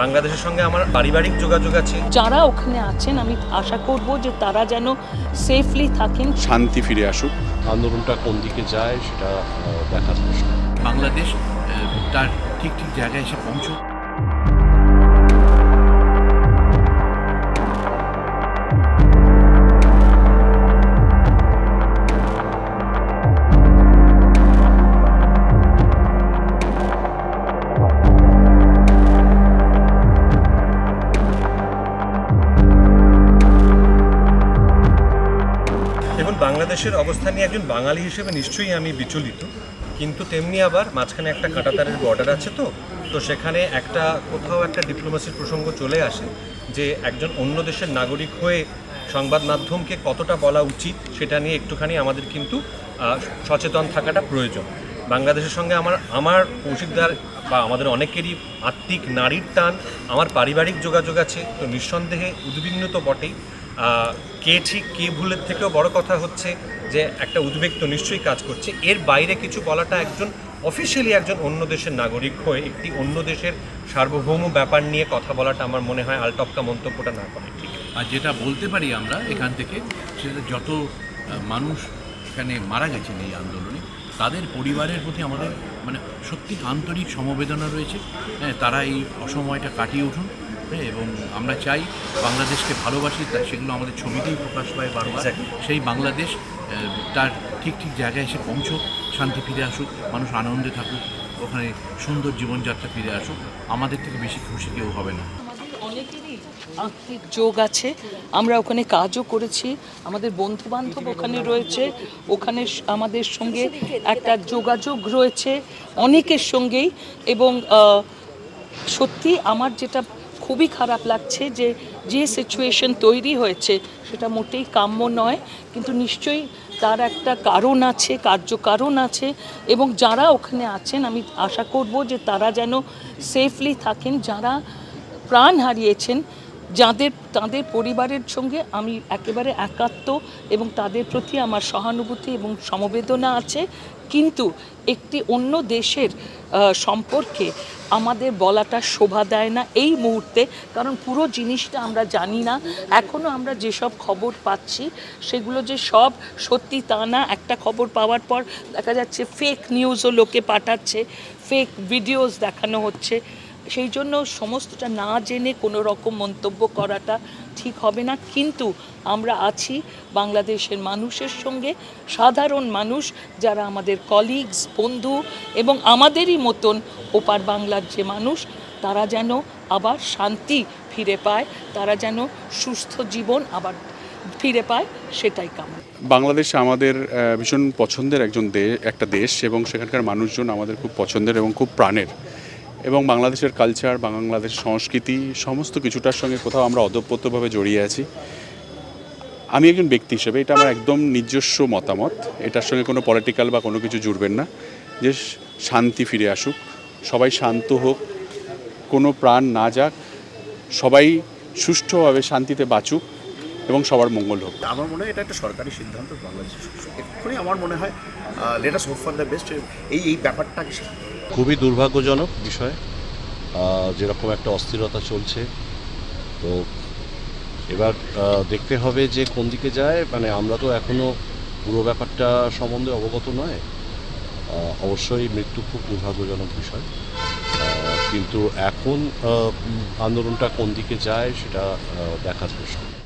বাংলাদেশের সঙ্গে আমার পারিবারিক যোগাযোগ আছে। যারা ওখানে আছেন আমি আশা করব যে তারা যেন সেফলি থাকেন। শান্তি ফিরে আসুক। আন্দোলনটা কোন দিকে যায় সেটা দেখার প্রশ্ন বাংলাদেশ তার ঠিক ঠিক জায়গায় এসে পৌঁছো বাংলাদেশের অবস্থান নিয়ে একজন বাঙালি হিসেবে নিশ্চয়ই আমি বিচলিত। কিন্তু তেমনি আবার মাঝখানে একটা কাঁটাতারের বর্ডার আছে তো তো সেখানে একটা, কোথাও একটা ডিপ্লোমেসির প্রসঙ্গ চলে আসে যে একজন অন্য দেশের নাগরিক হয়ে সংবাদ মাধ্যমকে কতটা বলা উচিত সেটা নিয়ে একটুখানি আমাদের কিন্তু সচেতন থাকাটা প্রয়োজন। বাংলাদেশের সঙ্গে আমার আমার কৌশিকদার বা আমাদের অনেকেরই আত্মিক নারীর টান, আমার পারিবারিক যোগাযোগ আছে, তো নিঃসন্দেহে উদ্বিগ্ন তো বটেই। কে ঠিক কে ভুলের থেকেও বড় কথা হচ্ছে যে একটা উদ্বেগ তো নিশ্চয়ই কাজ করছে। এর বাইরে কিছু বলাটা একজন অফিসিয়ালি একজন অন্য দেশের নাগরিক হয়ে একটি অন্য দেশের সার্বভৌম ব্যাপার নিয়ে কথা বলাটা আমার মনে হয় আলটপকা মন্তব্যটা না করে, ঠিক। আর যেটা বলতে পারি আমরা এখান থেকে, সেটা যত মানুষ এখানে মারা গেছেন এই আন্দোলনে, তাদের পরিবারের প্রতি আমাদের মানে সত্যি আন্তরিক সমবেদনা রয়েছে। হ্যাঁ তারা এই অসময়টা কাটিয়ে উঠুন। হ্যাঁ এবং আমরা চাই বাংলাদেশকে ভালোবাসি তা সেগুলো আমাদের ছবিতেই প্রকাশ পায় বারবার। সেই বাংলাদেশ তার ঠিক ঠিক জায়গায় এসে পৌঁছোক শান্তি ফিরে আসুক মানুষ আনন্দে থাকুক ওখানে সুন্দর জীবনযাত্রা ফিরে আসুক আমাদের থেকে বেশি খুশি কেউ হবে না। আমাদের অনেকেরই আত্মিক যোগ আছে আমরা ওখানে কাজও করেছি আমাদের বন্ধু বান্ধব ওখানে রয়েছে ওখানে আমাদের সঙ্গে একটা যোগাযোগ রয়েছে অনেকের সঙ্গেই এবং সত্যি আমার যেটা খুবই খারাপ লাগছে যে যে সিচুয়েশন তৈরি হয়েছে, সেটা মোটেই কাম্য নয়। কিন্তু নিশ্চয়ই তার একটা কারণ আছে কার্যকারণ আছে এবং যারা ওখানে আছেন, আমি আশা করব যে তারা যেন সেফলি থাকেন, যারা প্রাণ হারিয়েছেন, যাদের, তাদের পরিবারের সঙ্গে আমি একেবারে একাত্ম এবং তাদের প্রতি আমার সহানুভূতি এবং সমবেদনা আছে। কিন্তু একটি অন্য দেশের সম্পর্কে আমাদের বলাটা শোভা দেয় না এই মুহূর্তে। কারণ পুরো জিনিসটা আমরা জানি না। এখনও আমরা যেসব খবর পাচ্ছি, সেগুলো যে সব সত্যি তা না। একটা খবর পাওয়ার পর দেখা যাচ্ছে ফেক নিউজও লোকে পাঠাচ্ছে ফেক ভিডিওস দেখানো হচ্ছে। সেই জন্য সমস্তটা না জেনে কোনো রকম মন্তব্য করাটা ঠিক হবে না, কিন্তু আমরা আছি বাংলাদেশের মানুষের সঙ্গে, সাধারণ মানুষ যারা আমাদের কলিগস বন্ধু এবং আমাদেরই মতন ওপার বাংলার যে মানুষ, তারা যেন আবার শান্তি ফিরে পায়, তারা যেন সুস্থ জীবন আবার ফিরে পায়, সেটাই কামনা। বাংলাদেশ আমাদের ভীষণ পছন্দের একজন দেশ একটা দেশ এবং সেখানকার মানুষজন আমাদের খুব পছন্দের এবং খুব প্রাণের। এবং বাংলাদেশের কালচার বাংলাদেশ সংস্কৃতি, সমস্ত কিছুটার সঙ্গে কোথাও আমরা অদপ্রত্যভাবে জড়িয়ে আছি। আমি একজন ব্যক্তি হিসেবে, এটা আমার একদম নিজস্ব মতামত। এটার সঙ্গে কোনো পলিটিক্যাল বা কোনো কিছু জুড়বেন না। যে শান্তি ফিরে আসুক, সবাই শান্ত হোক, কোনো প্রাণ না যাক, সবাই সুষ্ঠুভাবে শান্তিতে বাঁচুক এবং সবার মঙ্গল হোক। আমার মনে হয় এটা একটা সরকারি সিদ্ধান্ত, বাংলাদেশের এক্ষুনি আমার মনে হয় let's hope for the best এই এই ব্যাপারটাকে খুবই দুর্ভাগ্যজনক বিষয়। যেরকম একটা অস্থিরতা চলছে। তো এবার দেখতে হবে যে কোন দিকে যায়। মানে আমরা তো এখনও পুরো ব্যাপারটা সম্বন্ধে অবগত নয়। অবশ্যই মৃত্যু খুব দুর্ভাগ্যজনক বিষয়। কিন্তু এখন আন্দোলনটা কোন দিকে যায় সেটা দেখার প্রশ্ন।